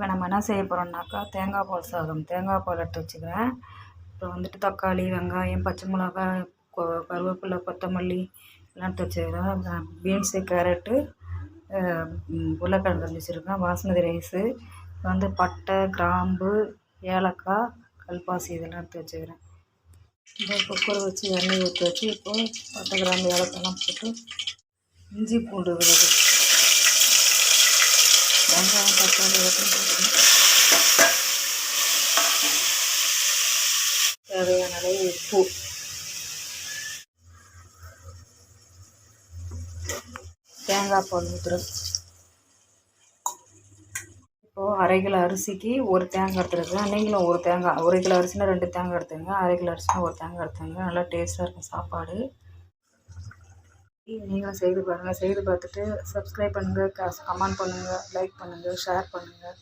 இப்போ நம்ம என்ன செய்ய போகிறோம்னாக்கா தேங்காய் பால் சாதம் தேங்காய் பால் எடுத்து வச்சுக்கிறேன். அப்புறம் வந்துட்டு தக்காளி வெங்காயம் பச்சை மிளகாய் கொ கருவேப்பிலை கொத்தமல்லி எல்லாம் எடுத்து வச்சுக்கிறேன். பீன்ஸு கேரட்டு உருளைக்கிழங்கு வச்சுருக்கேன். பாஸ்மதி ரைஸு வந்து பட்டை கிராம்பு ஏலக்காய் கல்பாசி இதெல்லாம் எடுத்து வச்சுக்கிறேன். இந்த குக்கர் வச்சு எண்ணெய் ஊற்றி வச்சு இப்போது பட்டை கிராம்பு ஏலக்காய்லாம் போட்டு இஞ்சி பூண்டு விழுது. வெங்காயம் தக்காளி எல்லாத்தையும் தேவையான அளவு உப்பு தேங்காய் பால் ஊற்றுறது இப்போது அரை கிலோ அரிசிக்கு ஒரு தேங்காய் எடுத்துருக்கலாம் நீங்களும் ஒரு தேங்காய் ஒரு கிலோ அரிசினா ரெண்டு தேங்காய் எடுத்துங்க. அரை கிலோ அரிசினா ஒரு தேங்காய் எடுத்துங்க. நல்லா டேஸ்ட்டாக இருக்கும் சாப்பாடு. நீங்களும் செய்து பாருங்கள் செய்து பார்த்துட்டு சப்ஸ்கிரைப் பண்ணுங்கள் கமெண்ட் பண்ணுங்கள் லைக் பண்ணுங்கள் ஷேர் பண்ணுங்கள்